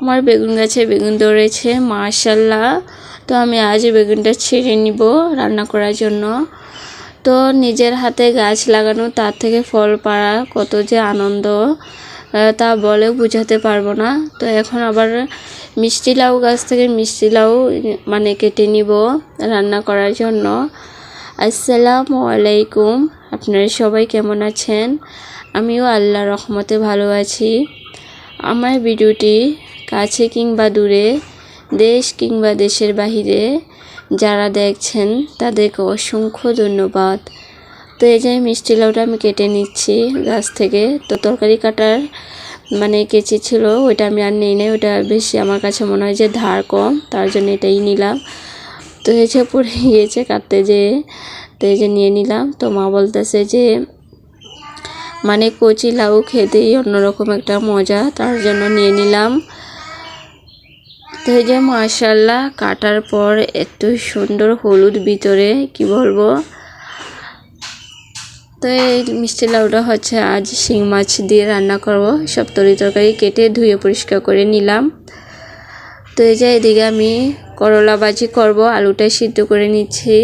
আমার বেগুন গাছে বেগুন ধরেছে মাশাল্লাহ তো আমি আজ বেগুনটা ছিঁড়ে নিব রান্না করার জন্য। তো নিজের হাতে গাছ লাগানো, তার থেকে ফল পাড়া কত যে আনন্দ। তা বলে বোঝাতে পারব না। তো এখন আবার মিষ্টি লাউ গাছ থেকে মিষ্টি লাউ মানে কেটে নিব রান্না করার জন্য। আসসালামু আলাইকুম। আপনারা সবাই কেমন আছেন? আমিও আল্লাহ রহমতে ভালো আছি। আমার ভিডিওটি কাছে কিংবা দূরে, দেশ কিংবা দেশের বাহিরে যারা দেখছেন তাদেরকে অসংখ্য ধন্যবাদ। তো এই যে মিষ্টি লাউটা আমি কেটে নিচ্ছি গাছ থেকে। তো তরকারি কাটার মানে কেচি ছিল, ওইটা আমি আর নিই নাই ওটা বেশি আমার কাছে মনে হয় যে ধার কম, তার জন্য এটাই নিলাম। তো এই যে পড়ে গিয়েছে কাটতে যে, তো এই যে নিয়ে নিলাম। তো মা বলতেছে যে মানে কচি লাউ খেতেই অন্যরকম একটা মজা, তার জন্য নিয়ে নিলাম। যে মাশাল্লাহ কাটার পর এত সুন্দর হলুদ ভিতরে, কি বলব? তো এই মিষ্টি লাউটা হচ্ছে আজ শিং মাছ দিয়ে রান্না করব। সব তরি তরকারি কেটে ধুয়ে পরিষ্কার করে নিলাম। তো এই যে এদিকে আমি করলা বাজি করব, আলুটা সিদ্ধ করে নিচ্ছি।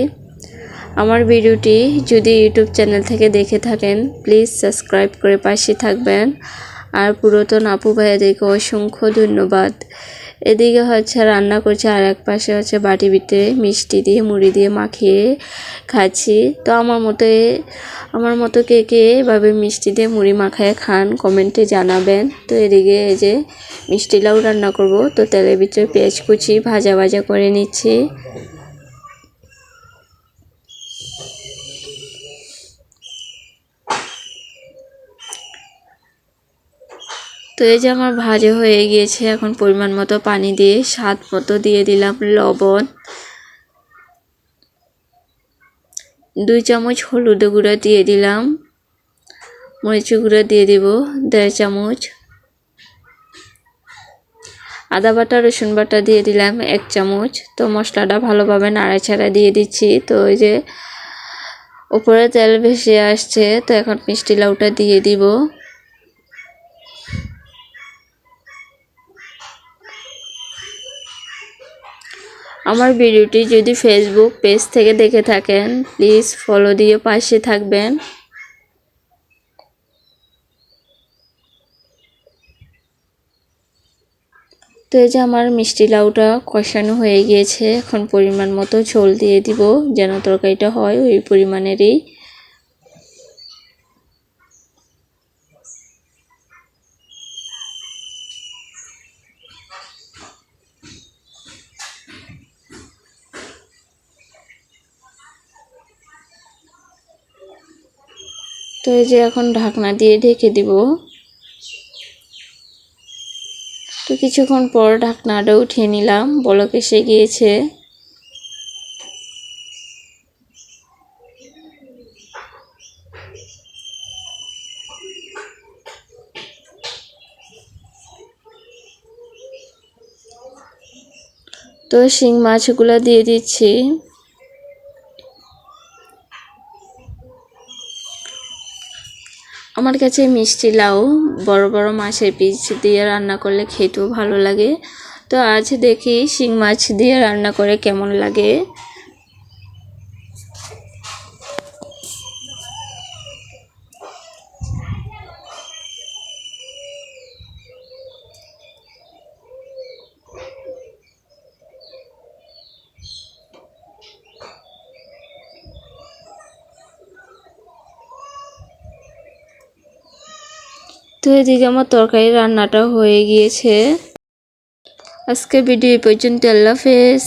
আমার ভিডিওটি যদি ইউটিউব চ্যানেল থেকে দেখে থাকেন, প্লিজ সাবস্ক্রাইব করে পাশে থাকবেন। আর পুরাতন আপু ভাইয়াদেরকে অসংখ্য ধন্যবাদ। এদিকে হচ্ছে রান্না করছে আর এক পাশে হচ্ছে বাটি ভিতরে মিষ্টি দিয়ে, মুড়ি দিয়ে মাখিয়ে খাচ্ছি। তো আমার মতো আমার মতো কে কে এভাবে মিষ্টি দিয়ে মুড়ি মাখায় খান, কমেন্টে জানাবেন। তো এদিকে এই যে মিষ্টি লাউ রান্না করব, তো তেলের ভিতরে পেঁয়াজ কুচি ভাজা ভাজা করে নিচ্ছি। তো এই যে আমার ভাজা হয়ে গিয়েছে, এখন পরিমাণ মতো পানি দিয়ে স্বাদ মতো দিয়ে দিলাম লবণ। দুই চামচ হলুদ গুঁড়ো দিয়ে দিলাম। মরিচ গুঁড়ো দিয়ে দিব, দেড় চামচ। আদা বাটা, রসুন বাটা দিয়ে দিলাম এক চামচ। তো মশলাটা ভালোভাবে নাড়া নাড়াচাড়া দিয়ে দিচ্ছি। তো ওই যে উপরে তেল ভেসে আসছে, তো এখন মিষ্টি লাউটা দিয়ে দিব। আমার ভিডিওটি যদি ফেসবুক পেজ থেকে দেখে থাকেন প্লিজ ফলো দিয়ে পাশে থাকবেন। তো এই যে আমার মিষ্টি লাউটা কষানো হয়ে গিয়েছে, এখন পরিমাণ মতো ঝোল দিয়ে দিব, যেন তরকারিটা হয় ওই পরিমাণেরই। তো এই যে এখন ঢাকনা দিয়ে ঢেকে দিব। তো কিছুক্ষণ পর ঢাকনাটা উঠিয়ে নিলাম, বলক এসে গিয়েছে। তো শিং মাছগুলো দিয়ে দিচ্ছি। আমার কাছে মিষ্টি লাউ, বড় বড় মাছের পিস দিয়ে রান্না করলে খেতেও ভালো লাগে। তো আজ দেখি শিং মাছ দিয়ে রান্না করে কেমন লাগে? তো এদিকে আমার তরকারি রান্নাটা হয়ে গিয়েছে। আজকে ভিডিও পর্যন্ত আল্লাহ হাফেজ।